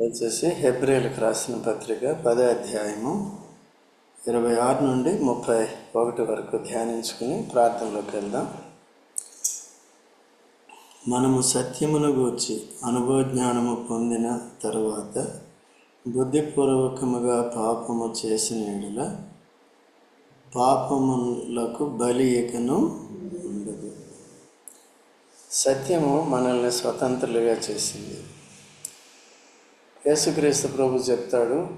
వచ్చేసి హెబ్రిల్కి రాసిన పత్రిక పదే అధ్యాయము ఇరవై ఆరు నుండి ముప్పై ఒకటి వరకు ధ్యానించుకుని ప్రార్థనలోకి వెళ్దాం. మనము సత్యమును గూర్చి అనుభవజ్ఞానము పొందిన తరువాత బుద్ధిపూర్వకముగా పాపము చేసిన ఎడల పాపములకు బలి ఇకను ఉండదు. సత్యము మనల్ని స్వతంత్రులుగా చేసింది. యేసుక్రీస్తు ప్రభు చెప్తాడు.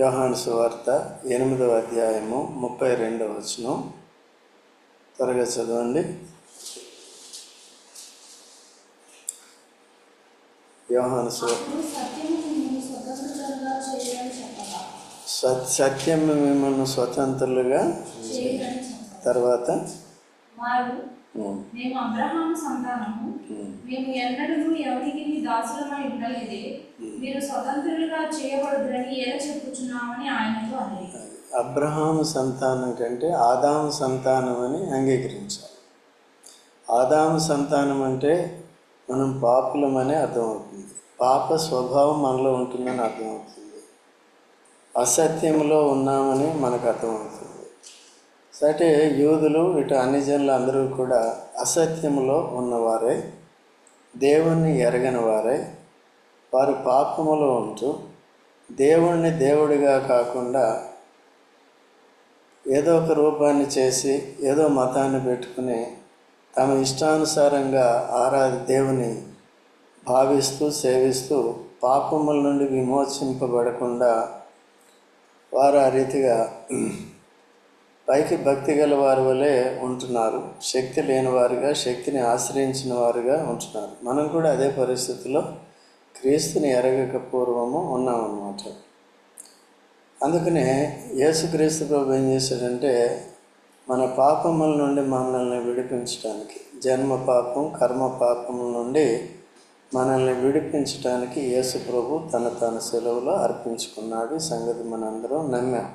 యోహాను సువార్త ఎనిమిదవ అధ్యాయము ముప్పై రెండవ వచనం. త్వరగా చదవండి. యోహాను సు అప్పుడు సత్యము నిన్ను స్వతంత్రులుగా చేయని చెప్పగా. సత్ సత్యం మిమ్మల్ని స్వతంత్రులుగా తర్వాత మేము అబ్రహాము సంతానము. మేము ఎన్నడూ ఎవరికి దాసులమై ఉండలేదే. మీరు స్వతంత్రులుగా చేయబడుదురని ఎలా చెప్పుచున్నామని ఆయనతో అనేది అబ్రహాము సంతానం కంటే ఆదాము సంతానం అని అంగీకరించాలి. ఆదాము సంతానం అంటే మనం పాపులమని అర్థమవుతుంది పాప స్వభావం మనలో ఉంటుందని అర్థమవుతుంది అసత్యంలో ఉన్నామని మనకు అర్థమవుతుంది సరే యూదులు ఇటు అన్ని జనులు అందరూ కూడా అసత్యంలో ఉన్నవారే దేవుణ్ణి ఎరగని వారే వారు పాపములో ఉంటూ దేవుణ్ణి దేవుడిగా కాకుండా ఏదో ఒక రూపాన్ని చేసి ఏదో మతాన్ని పెట్టుకుని తమ ఇష్టానుసారంగా ఆరాధి దేవుని భావిస్తూ సేవిస్తూ పాపముల నుండి విమోచింపబడకుండా వారు ఆ రీతిగా పైకి భక్తి గల వారి వలె ఉంటున్నారు. శక్తి లేని వారుగా శక్తిని ఆశ్రయించిన వారుగా ఉంటున్నారు. మనం కూడా అదే పరిస్థితిలో క్రీస్తుని ఎరగక పూర్వము ఉన్నామన్నమాట. అందుకనే యేసుక్రీస్తు ప్రభు ఏం చేశాడంటే మన పాపముల నుండి మనల్ని విడిపించడానికి జన్మ పాపం కర్మ పాపముల నుండి మనల్ని విడిపించడానికి యేసు ప్రభు తన తన సెలవులో అర్పించుకున్నాడు సంగతి మనందరం నమ్మాం.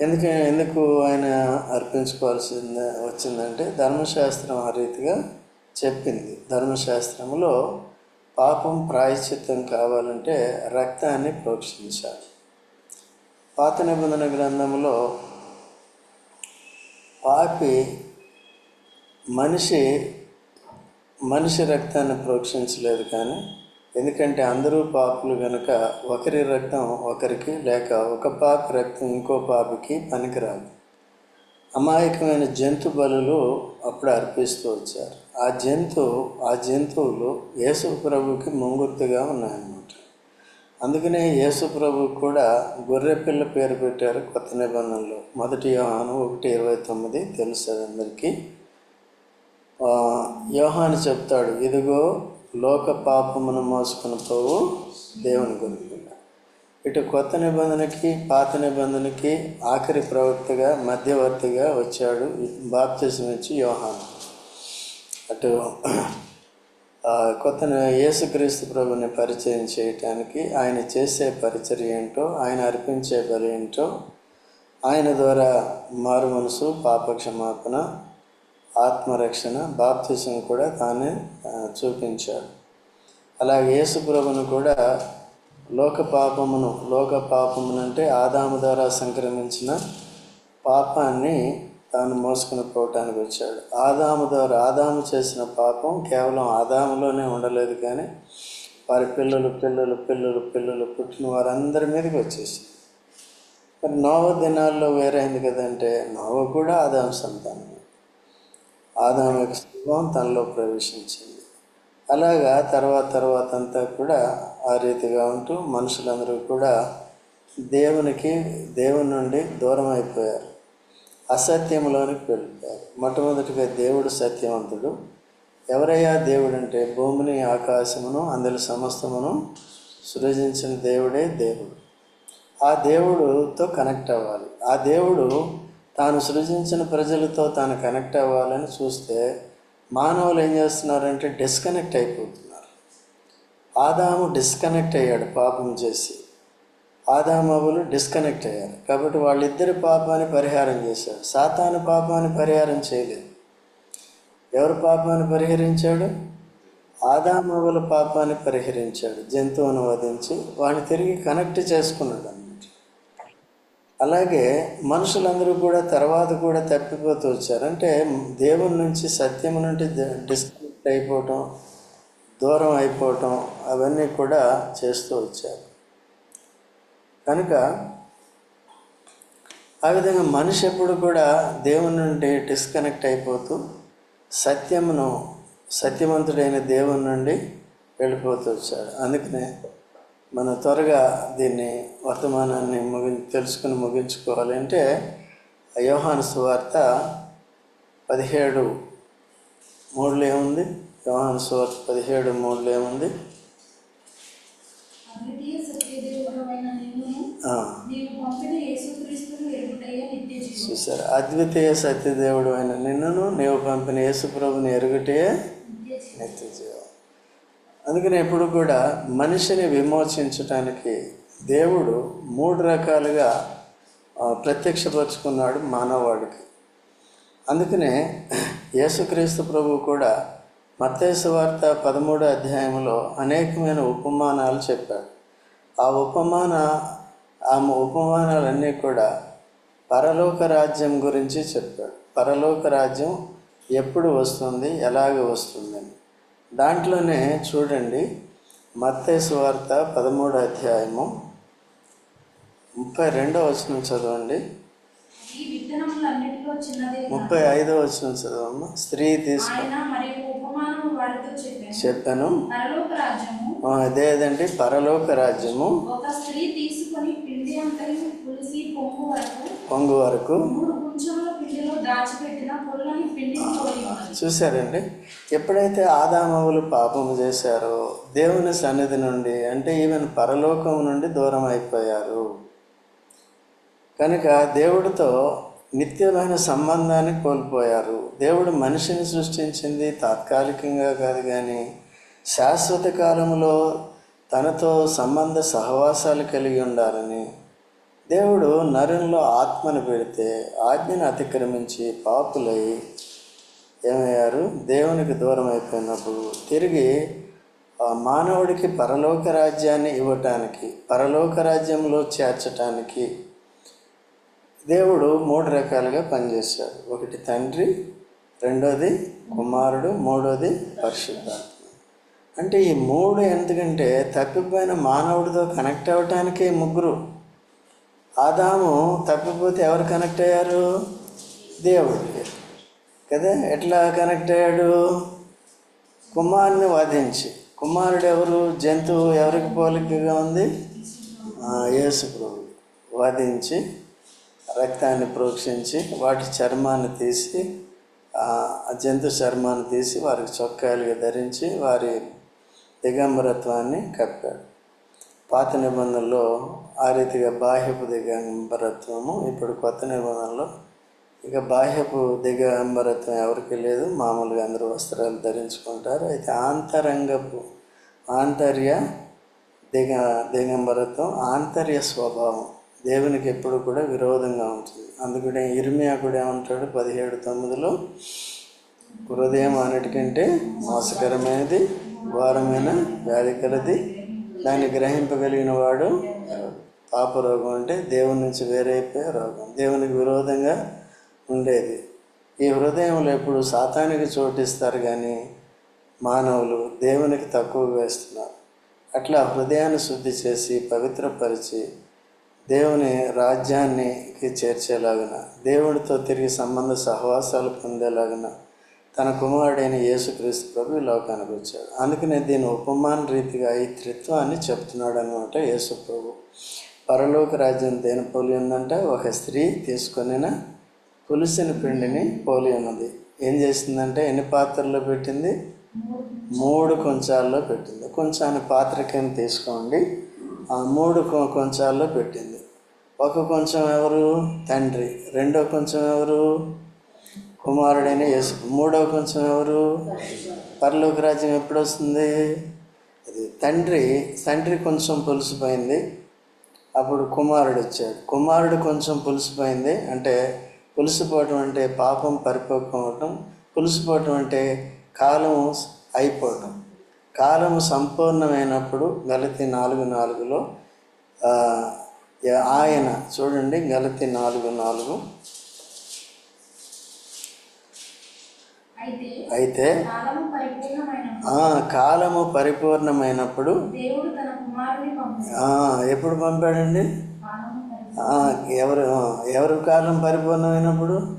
ఎందుకు ఎందుకు ఆయన అర్పించుకోవాల్సింది వచ్చిందంటే ధర్మశాస్త్రం ఆ రీతిగా చెప్పింది. ధర్మశాస్త్రంలో పాపం ప్రాయశ్చిత్తం కావాలంటే రక్తాన్ని ప్రోక్షించాలి. పాత నిబంధన గ్రంథంలో పాపి మనిషి మనిషి రక్తాన్ని ప్రోక్షించలేదు కానీ ఎందుకంటే అందరూ పాపులు కనుక ఒకరి రక్తం ఒకరికి లేక ఒక పాప రక్తం ఇంకో పాపకి పనికిరాదు. అమాయకమైన జంతు బలులు అప్పుడు అర్పిస్తూ వచ్చారు. ఆ జంతు ఆ జంతువులు యేసు ప్రభుకి ముంగుర్తుగా ఉన్నాయన్నమాట. అందుకనే యేసు ప్రభు కూడా గొర్రెపిల్ల పేరు పెట్టారు కొత్త నిబంధనలో. మొదటి యోహాను ఒకటి ఇరవై తొమ్మిది తెలుసు అందరికీ. యోహాను చెప్తాడు ఇదిగో లోక పాపమును మోసుకుని పోవు దేవుని గొర్రెపిల్ల ఇటు కొత్త నిబంధనకి పాత నిబంధనకి ఆఖరి ప్రవక్తగా మధ్యవర్తిగా వచ్చాడు బాప్తిజం నుంచి యోహాను. అటు కొత్త యేసుక్రీస్తు ప్రభుని పరిచయం చేయటానికి ఆయన చేసే పరిచర్య ఏంటో ఆయన అర్పించే బలి ఏంటో ఆయన ద్వారా మారు మనసు పాపక్షమాపణ ఆత్మరక్షణ బాప్తిజం కూడా తానే చూపించాడు. అలాగే యేసుప్రభును కూడా లోక పాపమును లోక పాపమును అంటే ఆదాము ద్వారా సంక్రమించిన పాపాన్ని తాను మోసుకుని పోవటానికి వచ్చాడు. ఆదాము ద్వారా ఆదాము చేసిన పాపం కేవలం ఆదాములోనే ఉండలేదు కానీ వారి పిల్లలు పిల్లలు పిల్లలు పిల్లలు పుట్టిన వారందరి మీదకి వచ్చేసింది. మరి నోవ దినాల్లో వేరైంది కదంటే నోవ కూడా ఆదాము సంతానం ఆదాము యొక్క స్వభావం తనలో ప్రవేశించింది. అలాగా తర్వాత తర్వాత అంతా కూడా ఆ రీతిగా ఉంటూ మనుషులందరూ కూడా దేవునికి దేవుని నుండి దూరం అయిపోయారు అసత్యంలోనికి వెళ్ళిపోయారు. మొట్టమొదటిగా దేవుడు సత్యవంతుడు. ఎవరయ్యా దేవుడు అంటే భూమిని ఆకాశమును అందులో సమస్తమును సృజించిన దేవుడే దేవుడు. ఆ దేవుడుతో కనెక్ట్ అవ్వాలి. ఆ దేవుడు తాను సృజించిన ప్రజలతో తాను కనెక్ట్ అవ్వాలని చూస్తే మానవులు ఏం చేస్తున్నారంటే డిస్కనెక్ట్ అయిపోతున్నారు. ఆదాము డిస్కనెక్ట్ అయ్యాడు పాపం చేసి. ఆదామవులు డిస్కనెక్ట్ అయ్యారు. కాబట్టి వాళ్ళిద్దరి పాపాన్ని పరిహారం చేశాడు. సాతాను పాపాన్ని పరిహారం చేయలేదు. ఎవరు పాపాన్ని పరిహరించాడు? ఆదామవుల పాపాన్ని పరిహరించాడు. జంతువును వధించి వాడిని తిరిగి కనెక్ట్ చేసుకున్నాడు. అలాగే మనుషులందరూ కూడా తర్వాత కూడా తప్పిపోతూ వచ్చారు. అంటే దేవుని నుంచి సత్యం నుండి డిస్కనెక్ట్ అయిపోవటం దూరం అయిపోవటం అవన్నీ కూడా చేస్తూ వచ్చారు. కనుక ఆ విధంగా మనిషి ఎప్పుడు కూడా దేవుని నుండి డిస్కనెక్ట్ అయిపోతూ సత్యమును సత్యవంతుడైన దేవుని నుండి వెళ్ళిపోతూ వచ్చాడు. అందుకనే మనం త్వరగా దీన్ని వర్తమానాన్ని ముగి తెలుసుకుని ముగించుకోవాలంటే యోహాను సువార్త పదిహేడు మూడులో ఏముంది? యోహాను సువార్త పదిహేడు మూడులో ఏముంది? చూసారు అద్వితీయ సత్యదేవుడు అయిన నిన్నును నీవు పంపిన యేసుప్రభుని ఎరుగుటే నిత్య జీవం. నిత్య జీవం. అందుకని ఎప్పుడు కూడా మనిషిని విమోచించటానికి దేవుడు మూడు రకాలుగా ప్రత్యక్షపరుచుకున్నాడు మానవాడికి. అందుకనే యేసుక్రీస్తు ప్రభు కూడా మత్తేసు వార్త పదమూడో అధ్యాయంలో అనేకమైన ఉపమానాలు చెప్పాడు. ఆ ఉపమాన ఆ ఉపమానాలన్నీ కూడా పరలోక రాజ్యం గురించి చెప్పాడు. పరలోక రాజ్యం ఎప్పుడు వస్తుంది? ఎలాగ వస్తుందని. దాంట్లోనే చూడండి మత్తేసు వార్త పదమూడో అధ్యాయము ముప్పై రెండో వచనం చదవండి. ముప్పై ఐదో వచనం చదవమ్మా స్త్రీ తీసుకు చెప్పాను. చెప్పాను. పరలోక రాజ్యము. ఆ, అదేదండి? పరలోక రాజ్యము. పొంగు వరకు పొంగు ఎప్పుడైతే ఆదామవులు పాపము చేశారో దేవుని సన్నిధి నుండి అంటే ఈవెన్ పరలోకం నుండి దూరం అయిపోయారు కనుక దేవుడితో నిత్యమైన సంబంధాన్ని కోల్పోయారు. దేవుడు మనిషిని సృష్టించింది తాత్కాలికంగా కాదు కానీ శాశ్వత కాలంలో తనతో సంబంధ సహవాసాలు కలిగి ఉండాలని. దేవుడు నరునిలో ఆత్మను పెడితే ఆజ్ఞను అతిక్రమించి పాపులై ఏమయ్యారు? దేవునికి దూరం అయిపోయినప్పుడు తిరిగి ఆ మానవుడికి పరలోక రాజ్యాన్ని ఇవ్వటానికి పరలోక రాజ్యంలో చేర్చటానికి దేవుడు మూడు రకాలుగా పనిచేశాడు. ఒకటి తండ్రి రెండోది కుమారుడు మూడోది పరిశుద్ధాత్మ. అంటే ఈ మూడు ఎందుకంటే తప్పిపోయిన మానవుడితో కనెక్ట్ అవ్వటానికే ముగ్గురు. ఆదాము తప్పిపోతే ఎవరు కనెక్ట్ అయ్యారు? దేవుడు. కదా? ఎట్లా కనెక్ట్ అయ్యాడు? కుమారుని వధించి కుమారుడు ఎవరు? జంతువు ఎవరికి పోలికగా ఉంది? యేసు ప్రభు. వధించి రక్తాన్ని ప్రోక్షించి వాటి చర్మాన్ని తీసి ఆ జంతు చర్మాన్ని తీసి వారికి చొక్కాలుగా ధరించి వారి దిగంబరత్వాన్ని కప్పాడు. పాత నిబంధనలో ఆ రీతిగా బాహ్యపు దిగంబరత్వము ఇప్పుడు కొత్త నిబంధనలో ఇక బాహ్యపు దిగంబరత్వం ఎవరికి లేదు. మామూలుగా అందరూ వస్త్రాలు ధరించుకుంటారు. అయితే ఆంతరంగపు ఆంతర్య దిగ దిగంబరత్వం ఆంతర్య స్వభావం దేవునికి ఎప్పుడు కూడా విరోధంగా ఉంటుంది. అందుకనే ఇర్మియా కూడా ఏమంటాడు? పదిహేడు తొమ్మిదిలో హృదయం అన్నిటికంటే మోసకరమైనది ఘోరమైన వ్యాధి కలది. దాన్ని గ్రహింపగలిగిన వాడు పాపరోగం అంటే దేవుని నుంచి వేరైపోయే రోగం. దేవునికి విరోధంగా ఉండేది. ఈ హృదయంలో ఎప్పుడు సాతానికి చోటిస్తారు కానీ మానవులు దేవునికి తక్కువ వేస్తున్నారు. అట్లా హృదయాన్ని శుద్ధి చేసి పవిత్రపరిచి దేవుని రాజ్యానికి చేర్చేలాగిన దేవుడితో తిరిగి సంబంధ సహవాసాలు పొందేలాగున తన కుమారుడైన యేసుక్రీస్తు ప్రభు ఈ లోకానికి వచ్చాడు. అందుకనే దీని ఉపమాన రీతిగా ఈ త్రిత్వాన్ని చెప్తున్నాడు అనమాట యేసు ప్రభు. పరలోక రాజ్యం దేని పోలి ఉందంటే? ఒక స్త్రీ తీసుకొనిన పులుసిన పిండిని పోలి ఉన్నది. ఏం చేసిందంటే ఎన్ని పాత్రల్లో పెట్టింది? మూడు కొంచాల్లో పెట్టింది. కొంచాన్ని పాత్ర తీసుకోండి. ఆ మూడు కొ- కొంచాల్లో పెట్టింది. ఒక కొంచెం ఎవరు? తండ్రి. రెండో కొంచెం ఎవరు? కుమారుడైన యేసు. మూడో కొంచెం ఎవరు? పరలోక రాజ్యం ఎప్పుడు వస్తుంది అది తండ్రి. తండ్రి కొంచెం పులిసిపోయింది. అప్పుడు కుమారుడు వచ్చాడు కుమారుడు కొంచెం పులిసిపోయింది. అంటే పులిసిపోవటం అంటే పాపం పరిపక్వం అవటం పులిసిపోవటం అంటే కాలం అయిపోవటం. కాలము సంపూర్ణమైనప్పుడు గలతి నాలుగు నాలుగులో ఆయన చూడండి గలతి నాలుగు నాలుగు. అయితే కాలము కాలము పరిపూర్ణమైనప్పుడు ఎప్పుడు పంపాడండి? కాలము ఎవరు ఎవరి ఎవరు కాలం పరిపూర్ణమైనప్పుడు?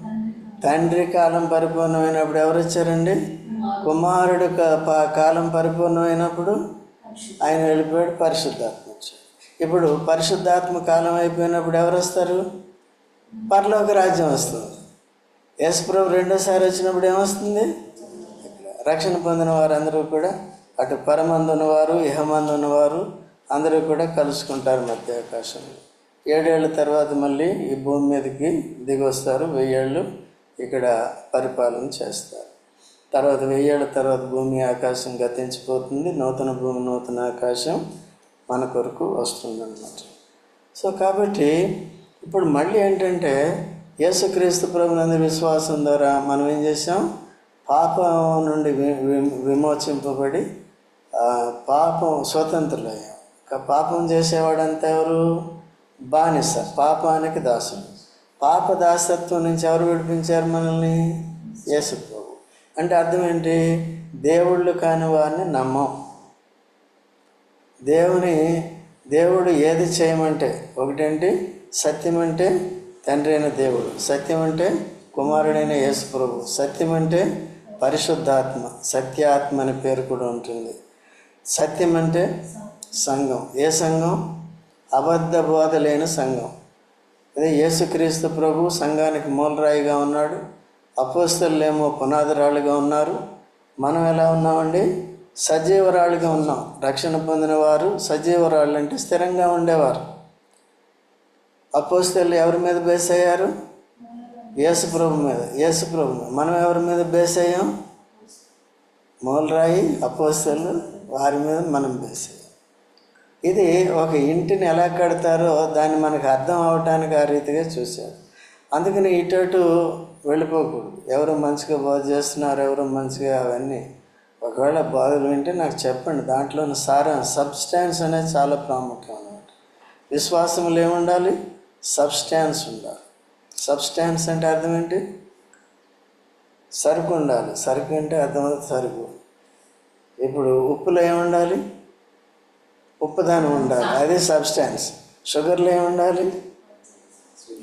తండ్రి కాలం పరిపూర్ణమైనప్పుడు ఎవరు వచ్చారండి? కుమారుడు క- ప- కాలం పరిపూర్ణమైనప్పుడు ఆయన వెళ్ళిపోయాడు పరిశుద్ధాత్మ వచ్చాడు. ఇప్పుడు పరిశుద్ధాత్మ కాలం అయిపోయినప్పుడు ఎవరు వస్తారు? పరలోక రాజ్యం వస్తుంది. యేసుప్రభు రెండోసారి వచ్చినప్పుడు ఏమొస్తుంది? రక్షణ పొందిన వారందరూ కూడా అటు పరమందు ఉన్నవారు ఇహమందు ఉన్నవారు అందరూ కూడా కలుసుకుంటారు మధ్య ఆకాశంలో ఏడేళ్ళ తర్వాత మళ్ళీ ఈ భూమి మీదకి దిగొస్తారు. వెయ్యేళ్ళు ఇక్కడ పరిపాలన చేస్తారు. తర్వాత వెయ్యేళ్ళ తర్వాత భూమి ఆకాశం గతించిపోతుంది. నూతన భూమి నూతన ఆకాశం మన కొరకు వస్తుందన్నమాట. సో కాబట్టి ఇప్పుడు మళ్ళీ ఏంటంటే యేసుక్రీస్తు ప్రభునందు విశ్వాసం ద్వారా మనం ఏం చేసాం పాపం నుండి విమోచింపబడి పాపం స్వతంత్రులయ్యాం. పాపం చేసేవాడంతా ఎవరు? బానిస పాపానికి దాసుడు. పాప దాసత్వం నుంచి ఎవరు విడిపించారు మనల్ని? యేసుప్రభు. అంటే అర్థం ఏంటి? దేవుళ్ళు కాని వారిని నమ్మం. దేవుని దేవుడు ఏది చేయమంటే ఒకటేంటి? సత్యం అంటే తండ్రి అయిన దేవుడు. సత్యం అంటే కుమారుడైన యేసుప్రభు. సత్యం అంటే పరిశుద్ధాత్మ సత్యాత్మ అనే పేరు కూడా ఉంటుంది. సత్యం అంటే సంఘం. ఏ సంఘం? అబద్ధ బోధ లేని సంఘం. అదే యేసుక్రీస్తు ప్రభు సంఘానికి మూలరాయిగా ఉన్నాడు. అపోస్తలేమో పునాదిరాళ్ళుగా ఉన్నారు. మనం ఎలా ఉన్నామండి? సజీవరాళ్ళుగా ఉన్నాం. రక్షణ పొందిన వారు సజీవరాళ్ళు అంటే స్థిరంగా ఉండేవారు. అపోస్తలు ఎవరి మీద బేస్ అయ్యారు? యేసుప్రభు మీద యేసుప్రభు మీద. మనం ఎవరి మీద బేస్ అయ్యాం? మూలరాయి అపోస్తలు వారి మీద మనం బేస్ అయ్యాం. ఇది ఒక ఇంటిని ఎలా కడతారో దాన్ని మనకు అర్థం అవటానికి ఆ రీతిగా చూశారు. అందుకని ఇటు అటు వెళ్ళిపోకూడదు. ఎవరు మంచిగా బాగు చేస్తున్నారు ఎవరు మంచిగా అవన్నీ. ఒకవేళ బాధలు వింటే నాకు చెప్పండి. దాంట్లో సారం సబ్స్టాన్స్ అనేది చాలా ప్రాముఖ్యం అనమాట విశ్వాసములు ఏముండాలి? సబ్స్టాన్స్ ఉండాలి. సబ్స్టాన్స్ అంటే అర్థం ఏంటి? సరుకు ఉండాలి. సరుకు అంటే అర్థమవుతుంది సరుకు. ఇప్పుడు ఉప్పులో ఏముండాలి? ఉప్పుదనం ఉండాలి. అదే సబ్స్టాన్స్ షుగర్లో ఏముండాలి?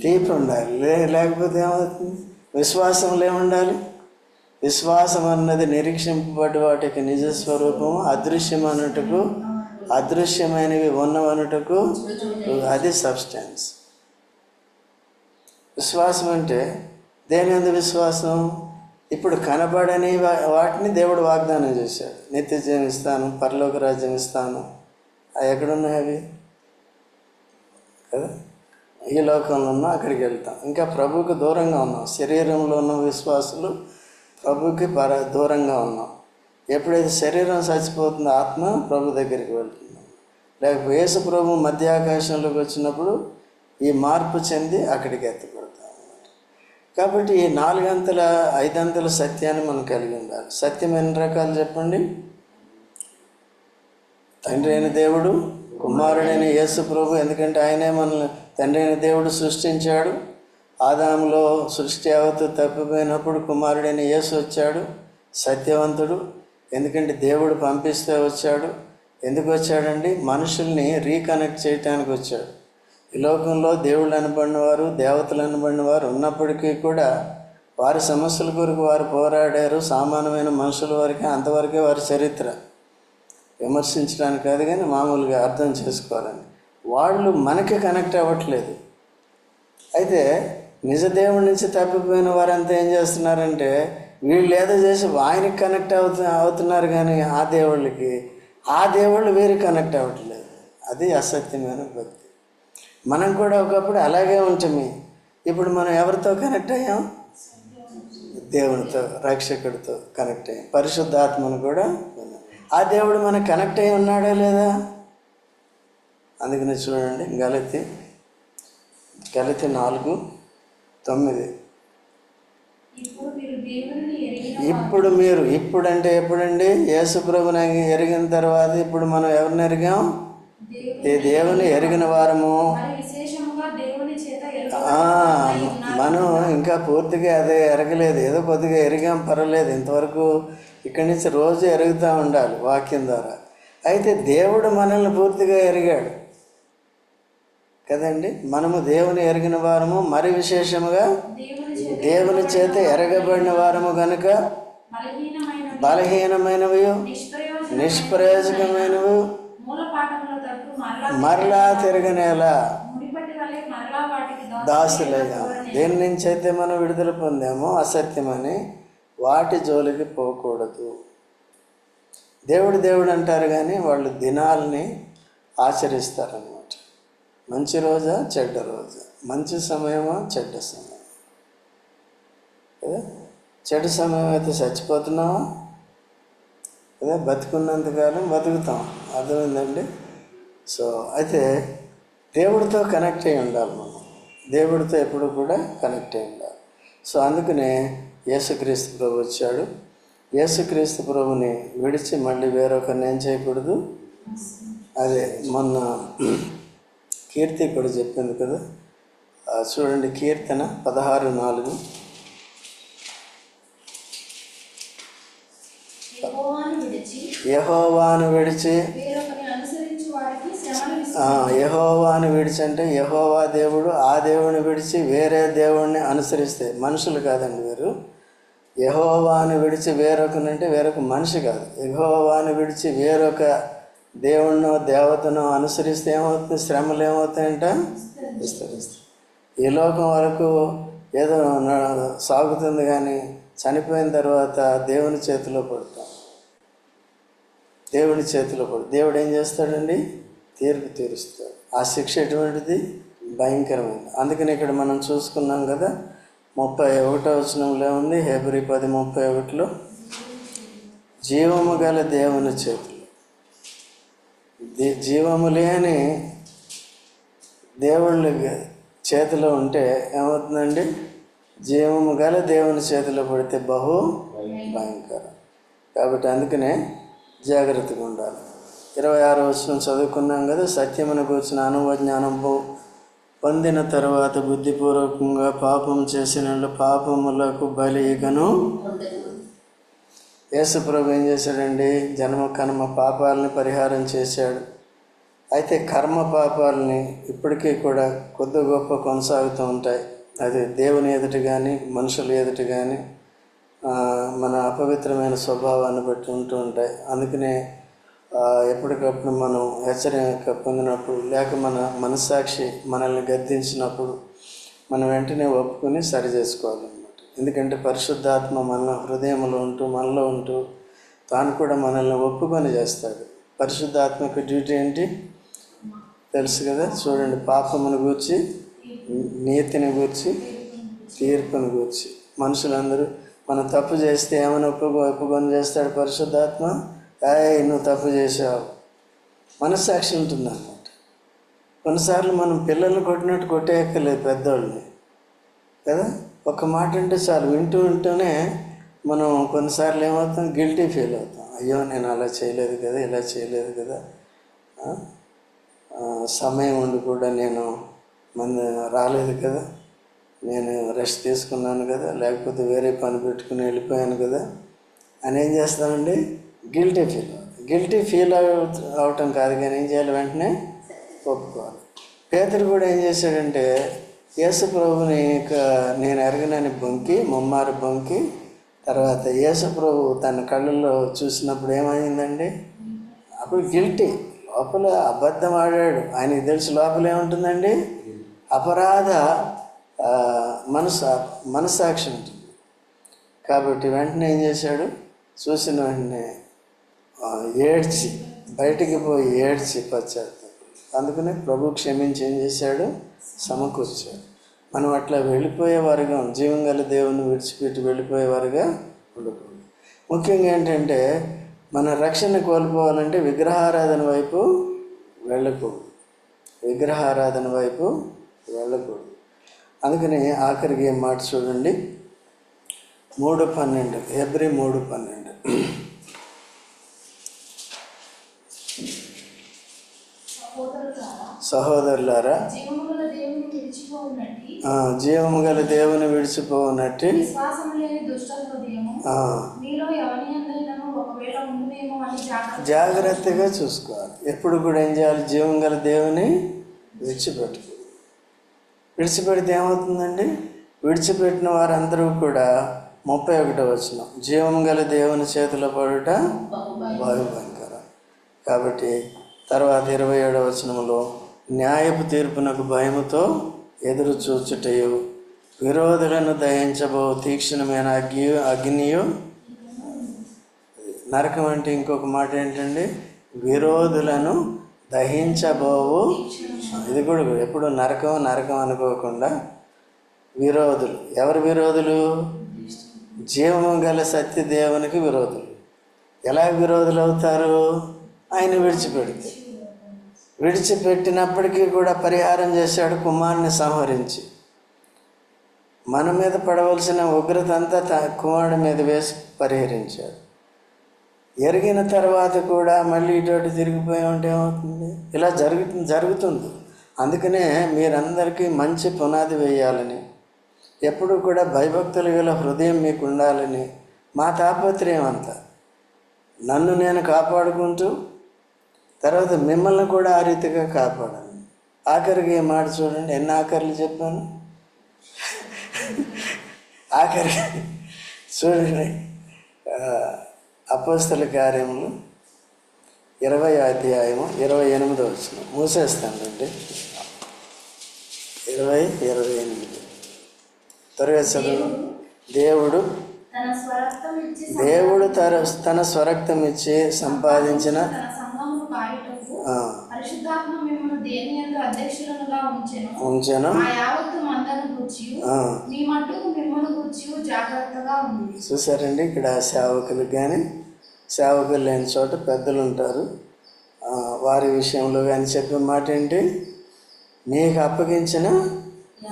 తీపి ఉండాలి. లే లేకపోతే ఏమవుతుంది? విశ్వాసంలో ఏముండాలి? విశ్వాసం అన్నది నిరీక్షింపబడి వాటికి నిజ స్వరూపము అదృశ్యమనుటకు అదృశ్యమైనవి ఉన్నవనుటకు అది సబ్స్టాన్స్ విశ్వాసం అంటే దేని విశ్వాసం? ఇప్పుడు కనబడని వా- వాటిని దేవుడు వాగ్దానం చేశాడు. నిత్య జీవిస్తాను పరలోక రాజ్యం ఇస్తాను. అవి ఎక్కడున్నాయి అవి? కదా? ఈ లోకంలో ఉన్నా అక్కడికి వెళ్తాం. ఇంకా ప్రభువుకి దూరంగా ఉన్నాం. శరీరంలో ఉన్న విశ్వాసులు ప్రభుకి పర దూరంగా ఉన్నాం. ఎప్పుడైతే శరీరం చచ్చిపోతుందో ఆత్మ ప్రభు దగ్గరికి వెళ్తుంది. లేకపోతే యేసు ప్రభు మధ్య ఆకాశంలోకి వచ్చినప్పుడు ఈ మార్పు చెంది అక్కడికి ఎత్తపడతాం అన్నమాట. కాబట్టి ఈ నాలుగంతల ఐదంతల సత్యాన్ని మనం కలిగి ఉండాలి. సత్యం ఎన్ని రకాలు చెప్పండి? తండ్రి అయిన దేవుడు కుమారుడైన యేసు ప్రభు ఎందుకంటే ఆయనే మనల్ని తండ్రి అయిన దేవుడు సృష్టించాడు. ఆదాములో సృష్టి అవతూ తప్పిపోయినప్పుడు కుమారుడైన యేసు వచ్చాడు సత్యవంతుడు. ఎందుకంటే దేవుడు పంపిస్తే వచ్చాడు. ఎందుకు వచ్చాడండి? మనుషుల్ని రీకనెక్ట్ చేయటానికి వచ్చాడు. ఈ లోకంలో దేవుళ్ళు అనబడిన వారు దేవతలు అనబడిన వారు ఉన్నప్పటికీ కూడా వారి సమస్యల కొరకు వారు పోరాడారు. సామాన్యమైన మనుషుల వరకే అంతవరకే వారి చరిత్ర. విమర్శించడానికి కాదు కానీ మామూలుగా అర్థం చేసుకోవాలని వాళ్ళు మనకి కనెక్ట్ అవ్వట్లేదు. అయితే నిజ దేవుడి నుంచి తప్పిపోయిన వారంతా ఏం చేస్తున్నారంటే వీళ్ళు ఏదో చేసి ఆయనకి కనెక్ట్ అవుతు అవుతున్నారు కానీ ఆ దేవుళ్ళకి ఆ దేవుళ్ళు వీరికి కనెక్ట్ అవ్వట్లేదు. అది అసత్యమైన భక్తి. మనం కూడా ఒకప్పుడు అలాగే ఉంటాము. ఇప్పుడు మనం ఎవరితో కనెక్ట్ అయ్యాం? దేవునితో రక్షకుడితో కనెక్ట్ అయ్యాం. పరిశుద్ధాత్మను కూడా ఆ దేవుడు మనకు కనెక్ట్ అయి ఉన్నాడా లేదా? అందుకని చూడండి గలతి గలతి నాలుగు తొమ్మిది. ఇప్పుడు మీరు ఇప్పుడు అంటే ఎప్పుడండి? యేసు ప్రభుని ఎరిగిన తర్వాత ఇప్పుడు మనం ఎవరిని ఎరిగాం? ఈ దేవుని ఎరిగిన వారము. మనం ఇంకా పూర్తిగా అదే ఎరగలేదు ఏదో కొద్దిగా ఎరిగాం పర్వాలేదు. ఇంతవరకు ఇక్కడి నుంచి రోజు ఎరుగుతూ ఉండాలి వాక్యం ద్వారా. అయితే దేవుడు మనల్ని పూర్తిగా ఎరిగాడు. కదండి? మనము దేవుని ఎరిగిన వారము మరి విశేషముగా దేవుని చేత ఎరగబడిన వారము కనుక బలహీనమైనవి నిష్ప్రయోజకమైనవి మరలా తిరగనేలా ముడిపట్టి దాసులేగా దేని నుంచి అయితే మనం విడుదల పొందామో అసత్యమని వాటి జోలికి పోకూడదు. దేవుడు దేవుడు అంటారు కానీ వాళ్ళు దినాల్ని ఆచరిస్తారనమాట మంచి రోజా చెడ్డ రోజా? మంచి సమయమా చెడ్డ సమయం? కదా? చెడ్డ సమయం అయితే చచ్చిపోతున్నావా అదే బతుకున్నంతకాలం బతుకుతాం. అర్థమైందండి? సో అయితే దేవుడితో కనెక్ట్ అయి ఉండాలి మనం. దేవుడితో ఎప్పుడు కూడా కనెక్ట్ అయి ఉండాలి. సో అందుకనే యేసుక్రీస్తు ప్రభు వచ్చాడు. యేసుక్రీస్తు ప్రభుని విడిచి మళ్ళీ వేరొకరిని ఏం చేయకూడదు? అదే మొన్న కీర్తి కూడా చెప్పింది కదా. చూడండి కీర్తన పదహారు నాలుగు. యెహోవాను విడిచి యహోవాను విడిచి అంటే యహోవా దేవుడు ఆ దేవుని విడిచి వేరే దేవుణ్ణి అనుసరిస్తే మనుషులు కాదండి వీరు. యహోవాను విడిచి వేరొకనంటే వేరొక మనిషి కాదు. యహోవాను విడిచి వేరొక దేవుణ్ణో దేవతను అనుసరిస్తే ఏమవుతుంది? శ్రమలు ఏమవుతాయంట? విస్తరిస్తాయి. ఈ లోకం వరకు ఏదో న- సాగుతుంది కానీ చనిపోయిన తర్వాత దేవుని చేతిలో పడతాం. దేవుని చేతిలో పడు దేవుడు ఏం చేస్తాడండి? తీర్పు తీరుస్తాడు. ఆ శిక్ష ఎటువంటిది? భయంకరమైనది. అందుకని ఇక్కడ మనం చూసుకున్నాం కదా ముప్పై ఒకటో వచనంలో ఉంది హెబ్రి పది ముప్పై ఒకటిలో. జీవము గల దేవుని చేతిలో. జీవము లేని దేవుళ్ళ చేతిలో ఉంటే ఏమవుతుందండి? జీవము గల దేవుని చేతిలో పడితే బహు భయంకరం. కాబట్టి అందుకనే జాగ్రత్తగా ఉండాలి. ఇరవై ఆరో వచనం చదువుకున్నాం కదా సత్యమును కూర్చున్న అనుభవ జ్ఞానం పొందిన తర్వాత బుద్ధిపూర్వకంగా పాపం చేసిన పాపములకు బలిగను యేసుప్రభు ఏం చేశాడండి? జన్మ కర్మ పాపాలని పరిహారం చేశాడు. అయితే కర్మ పాపాలని ఇప్పటికీ కూడా కొద్ది గొప్ప కొనసాగుతూ ఉంటాయి. అది దేవుని ఎదుట కానీ మనుషుల ఎదుటి కానీ మన అపవిత్రమైన స్వభావాన్ని బట్టి ఉంటూ ఉంటాయి. అందుకనే ఎప్పటికప్పుడు మనం హెచ్చరిక పొందినప్పుడు లేక మన మనస్సాక్షి మనల్ని గద్దించినప్పుడు మనం వెంటనే ఒప్పుకొని సరి చేసుకోవాలన్నమాట ఎందుకంటే పరిశుద్ధాత్మ మన హృదయంలో ఉంటూ మనలో ఉంటూ తాను కూడా మనల్ని ఒప్పుకొని చేస్తాడు. పరిశుద్ధాత్మకు డ్యూటీ ఏంటి? తెలుసు కదా? చూడండి పాపమును గూర్చి నీతిని గూర్చి తీర్పును గూర్చి. మనుషులందరూ మనం తప్పు చేస్తే ఏమైనా ఒప్పుకో ఒప్పుకొని చేస్తాడు పరిశుద్ధాత్మ? ఏయ్ నువ్వు తప్పు చేసావు మనస్సాక్షి ఉంటుంది అన్నమాట కొన్నిసార్లు మనం పిల్లల్ని కొట్టినట్టు కొట్టేయక్కర్లేదు పెద్దోళ్ళని. కదా? ఒక మాట అంటే చాలు వింటూ వింటూనే మనం కొన్నిసార్లు ఏమవుతాం? గిల్టీ ఫీల్ అవుతాం. అయ్యో నేను అలా చేయలేదు కదా ఇలా చేయలేదు కదా. సమయం ఉండి కూడా నేను మంది రాలేదు కదా. నేను రెస్ట్ తీసుకున్నాను కదా లేకపోతే వేరే పని పెట్టుకుని వెళ్ళిపోయాను కదా. అని ఏం చేస్తానండి గిల్టీ ఫీల్ గిల్టీ ఫీల్ అవటం కాదు కానీ ఏం చేయాలి వెంటనే? ఒప్పుకోవాలి. పేదరు కూడా ఏం చేశాడంటే యేసు ప్రభుని నేను ఎరగనని బొంకి ముమ్మారు బొంకి తర్వాత యేసు ప్రభు తన కళ్ళల్లో చూసినప్పుడు ఏమైందండి? అప్పుడు గిల్టీ లోపల అబద్ధం ఆడాడు. ఆయనకి తెలిసి లోపల ఏముంటుందండి? అపరాధ మనసా మనసు మనస్సాక్షి ఉంటుంది. కాబట్టి వెంటనే ఏం చేశాడు? చూసిన వెంటనే ఏడ్చి బయటికి పోయి ఏడ్చి పచ్చాడు అందుకనే ప్రభు క్షమించి ఏం చేశాడు? సమకూర్చాడు. మనం అట్లా వెళ్ళిపోయేవారుగా జీవం గల దేవుని విడిచిపెట్టి వెళ్ళిపోయేవారుగా ఉండకూడదు. ముఖ్యంగా ఏంటంటే మన రక్షణ కోల్పోవాలంటే విగ్రహారాధన వైపు వెళ్ళకూడదు. విగ్రహారాధన వైపు వెళ్ళకూడదు. అందుకని ఆఖరికి ఏం మాట చూడండి? మూడు పన్నెండు. ఎబ్రి మూడు పన్నెండు. సహోదరులారా జీవము గల దేవుని విడిచిపోనట్టి జాగ్రత్తగా చూసుకోవాలి. ఎప్పుడు కూడా ఏం చేయాలి? జీవం గల దేవుని విడిచిపెట్టు విడిచిపెడితే ఏమవుతుందండి? విడిచిపెట్టిన వారందరూ కూడా ముప్పై ఒకటో వచ్చిన జీవం గల దేవుని చేతిలో పడుట బహుభయంకరం. కాబట్టి తర్వాత ఇరవై ఏడవ వచనంలో న్యాయపు తీర్పునకు భయముతో ఎదురు చూచుటయు. విరోధులను దహించబో తీక్షణమైన అగ్ని అగ్నియు. నరకం అంటే ఇంకొక మాట ఏంటండి? విరోధులను దహించబోవు. ఇది కూడా ఎప్పుడు నరకం నరకం అనుకోకుండా విరోధులు. ఎవరు విరోధులు? జీవము గల సత్యదేవునికి విరోధులు. ఎలా విరోధులు అవుతారు ఆయన విడిచిపెడితే. విడిచిపెట్టినప్పటికీ కూడా పరిహారం చేశాడు కుమారుని సంహరించి. మన మీద పడవలసిన ఉగ్రత అంతా త- కుమారుడి మీద వేసి పరిహరించాడు. ఎరిగిన తర్వాత కూడా మళ్ళీ ఇటు తిరిగిపోయి ఉంటే ఏమవుతుంది? ఇలా జరుగు జరుగుతుంది. అందుకనే మీరందరికీ మంచి పునాది వేయాలని ఎప్పుడు కూడా భయభక్తులు గల హృదయం మీకు ఉండాలని మా తాపత్రయం అంతా. నన్ను నేను కాపాడుకుంటూ తర్వాత మిమ్మల్ని కూడా ఆ రీతిగా కాపాడాలి. ఆఖరికి ఏ మాట చూడండి ఎన్ని ఆఖరిలు చెప్పాను? ఆఖరికి చూడండి అపోస్తల కార్యములు ఇరవై అధ్యాయము ఇరవై ఎనిమిదో వచ్చిన మూసేస్తానండి. ఇరవై ఇరవై ఎనిమిది. త్వరగా చదువు. దేవుడు దేవుడు తన తన స్వరక్తం ఇచ్చి సంపాదించిన ఉంచెను? చూసారండి ఇక్కడ సేవకులకు కానీ సేవకులు లేని చోట పెద్దలు ఉంటారు వారి విషయంలో కానీ చెప్పే మాట ఏంటి? మీకు అప్పగించిన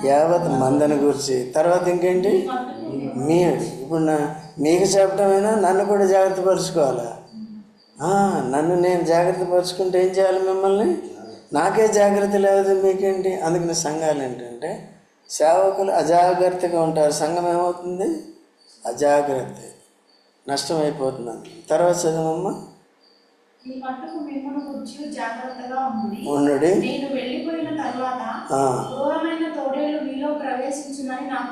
యావత్ మందని గురించి. తర్వాత ఇంకేంటి? మీ ఇప్పుడు నా మీకు చెప్పడమైనా నన్ను కూడా జాగ్రత్త పరుచుకోవాలా? నన్ను నేను జాగ్రత్త పరుచుకుంటే ఏం చేయాలి మిమ్మల్ని? నాకే జాగ్రత్త లేదు మీకేంటి? అందుకని సంఘాలు ఏంటంటే సేవకులు అజాగ్రత్తగా ఉంటారు. సంఘం ఏమవుతుంది? అజాగ్రత్త. నష్టమైపోతుంది అందులో. తర్వాత చదవమ్మా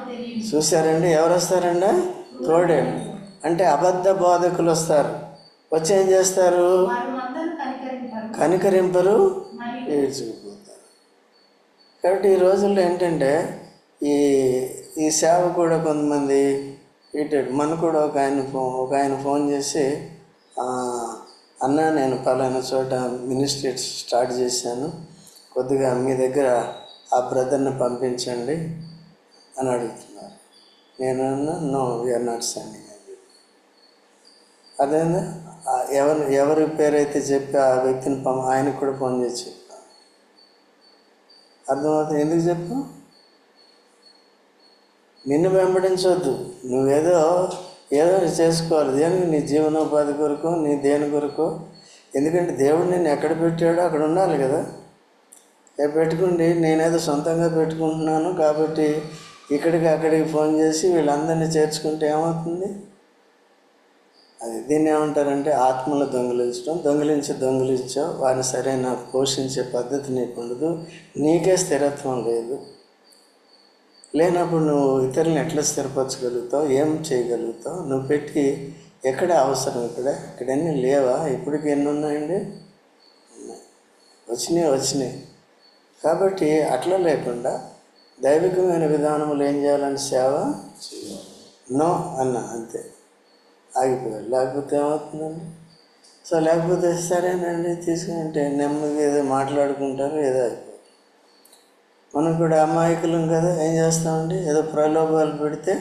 తెలియదు చూసారండి ఎవరు వస్తారండి తోడేళ్ళు అంటే అబద్ధ బోధకులు వస్తారు వచ్చి ఏం చేస్తారు కనికరింపరు. ఏడ్చుకుపోతారు. కాబట్టి ఈ రోజుల్లో ఏంటంటే ఈ ఈ సేవ కూడా కొంతమంది ఇటు మన కూడా ఒక ఆయన ఫోన్ ఒక ఆయన ఫోన్ చేసి "ఆ, అన్న నేను పలానా చోట మినిస్ట్రీ స్టార్ట్ చేశాను. కొద్దిగా మీ దగ్గర ఆ బ్రదర్ని పంపించండి అని అడుగుతున్నారు. నేను నో వీఆర్ నాట్ సెండింగ్ అని అదేందా? ఎవరు ఎవరి పేరైతే చెప్పి ఆ వ్యక్తిని పం ఆయనకు కూడా ఫోన్ చేసి చెప్పా. అర్థమవుతుంది? ఎందుకు చెప్పు? నిన్ను వెంబడించవద్దు నువ్వేదో ఏదో చేసుకోవాలి. దేనికి? నీ జీవనోపాధి కొరకు నీ దేని కొరకు? ఎందుకంటే దేవుడు నిన్ను ఎక్కడ పెట్టాడో అక్కడ ఉండాలి కదా. పెట్టుకుండి నేనేదో సొంతంగా పెట్టుకుంటున్నాను కాబట్టి ఇక్కడికి అక్కడికి ఫోన్ చేసి వీళ్ళందరినీ చేర్చుకుంటే ఏమవుతుంది? అది దీన్ని ఏమంటారంటే ఆత్మలు దొంగిలించడం. దొంగిలించి దొంగిలించో వారిని సరైన పోషించే పద్ధతి నీకు ఉండదు. నీకే స్థిరత్వం లేదు. లేనప్పుడు నువ్వు ఇతరులను ఎట్లా స్థిరపరచగలుగుతావు? ఏం చేయగలుగుతావు? నువ్వు పెట్టి ఎక్కడ అవసరం ఇక్కడ? ఇక్కడన్నీ లేవా? ఇప్పటికి ఎన్ని ఉన్నాయండి వచ్చినాయి వచ్చినాయి. కాబట్టి అట్లా లేకుండా దైవికమైన విధానములు ఏం చేయాలని సేవ నో అన్న అంతే. ఆగిపోయారు లేకపోతే ఏమవుతుందండి? సో లేకపోతే సరేనండి తీసుకుంటే నెమ్మదిగా ఏదో మాట్లాడుకుంటారు ఏదో అయిపోతుంది. మనం కూడా అమాయకులం కదా ఏం చేస్తామండి? ఏదో ప్రలోభాలు పెడితే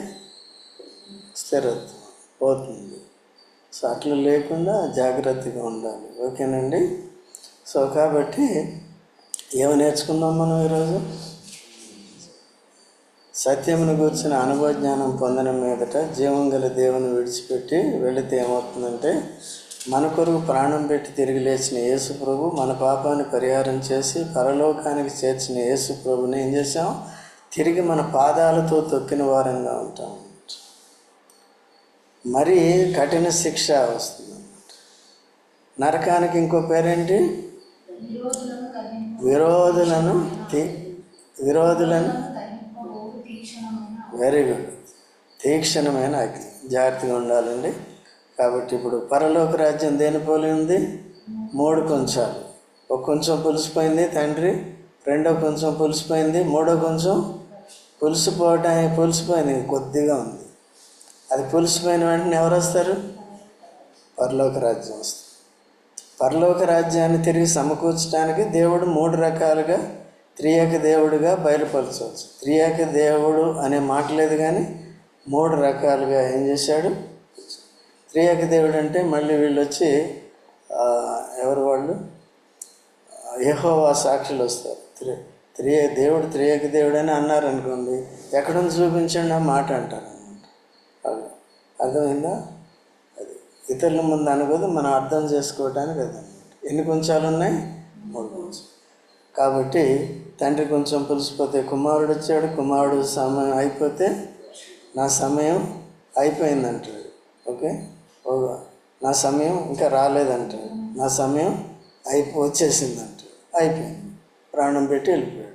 స్థిరత్వం పోతుంది. సో అట్లా లేకుండా జాగ్రత్తగా ఉండాలి. ఓకేనండి? సో కాబట్టి ఏమి నేర్చుకున్నాం మనం ఈరోజు? సత్యమును కూర్చుని అనుభవ జ్ఞానం పొందిన మీదట జీవం గల దేవుని విడిచిపెట్టి వెళితే ఏమవుతుందంటే మన కొరకు ప్రాణం పెట్టి తిరిగి లేచిన యేసు ప్రభు మన పాపాన్ని పరిహారం చేసి పరలోకానికి చేర్చిన యేసు ప్రభుని ఏం చేసాం తిరిగి మన పాదాలతో తొక్కిన వారంగా ఉంటాం. మరి కఠిన శిక్ష వస్తుంది. నరకానికి ఇంకో పేరేంటి? విరోధులను విరోధులను తీ- విరోధులను తగ్గింపబోవు తీక్షణమైన వెరీ గుడ్ తీక్షణమైన అగ్ని. జాగ్రత్తగా ఉండాలండి. కాబట్టి ఇప్పుడు పరలోక రాజ్యం దేని పోలి ఉంది? మూడు కొంచాలు. ఒక కొంచెం పులిసిపోయింది తండ్రి రెండో కొంచెం పులిసిపోయింది మూడో కొంచెం పులిసిపోవటం పులిసిపోయింది కొద్దిగా ఉంది. అది పులిసిపోయిన వెంటనే ఎవరు వస్తారు? పరలోక రాజ్యం వస్తుంది. పరలోక రాజ్యాన్ని తిరిగి సమకూర్చడానికి దేవుడు మూడు రకాలుగా త్రియేక దేవుడిగా బయలుపరచవచ్చు. త్రియేక దేవుడు అనే మాట లేదు కానీ మూడు రకాలుగా ఏం చేశాడు? త్రియేక దేవుడు అంటే మళ్ళీ వీళ్ళు వచ్చి ఎవరు వాళ్ళు? యహోవా సాక్షులు వస్తారు. త్రి త్రియ దేవుడు త్రియేక దేవుడు అని అన్నారు అనుకోండి ఎక్కడుంది చూపించండి ఆ మాట అంటారు అనమాట అది అర్థమైందా? అది ఇతరుల ముందు అనుకోదు మనం అర్థం చేసుకోవడానికి అది అనమాట ఎన్ని కొంచాలు ఉన్నాయి మూడు కొంచెం కాబట్టి తండ్రి కొంచెం పులిసిపోతే కుమారుడు వచ్చాడు కుమారుడు సమయం అయిపోతే నా సమయం అయిపోయిందంటాడు. ఓకే? ఓ నా సమయం ఇంకా రాలేదంటాడు. నా సమయం అయిపో వచ్చేసిందంటాడు. అయిపోయింది. ప్రాణం పెట్టి వెళ్ళిపోయాడు.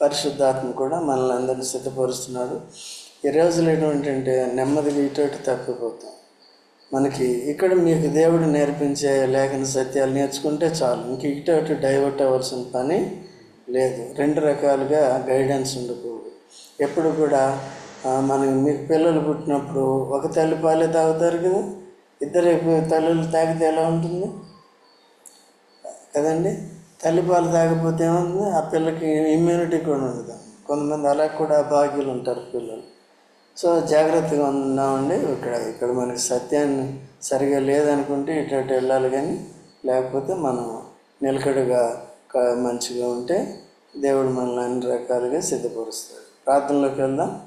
పరిశుద్ధాత్మ కూడా మనల్ని అందరినీ సిద్ధపరుస్తున్నాడు. ఈ రోజులు ఏంటంటే నెమ్మదిగా ఇటు తప్పిపోతాం. మనకి ఇక్కడ మీకు దేవుడు నేర్పించే లేఖన సత్యాలు నేర్చుకుంటే చాలు. ఇంక ఇటు అటు డైవర్ట్ అవ్వాల్సిన పని లేదు. రెండు రకాలుగా గైడెన్స్ ఉండకూడదు. ఎప్పుడు కూడా ఆ, మనకి మీకు పిల్లలు పుట్టినప్పుడు ఒక తల్లి పాలే తాగుతారు కదా? ఇద్దరు తల్లులు తాగితే ఎలా ఉంటుంది? కదండి? తల్లిపాలు తాగకపోతే ఏముంది? ఆ పిల్లకి ఇమ్యూనిటీ కూడా ఉండదు. కొంతమంది అలా కూడా భాగ్యులు ఉంటారు పిల్లలు. సో జాగ్రత్తగా ఉన్నామండి. ఇక్కడ ఇక్కడ మనకి సత్యాన్ని సరిగా లేదనుకుంటే ఇటు వెళ్ళాలి కానీ లేకపోతే మనం నిలకడగా మంచిగా ఉంటే దేవుడు మనల్ని అన్ని రకాలుగా సిద్ధపరుస్తాడు. ప్రార్థనలోకి వెళ్దాం.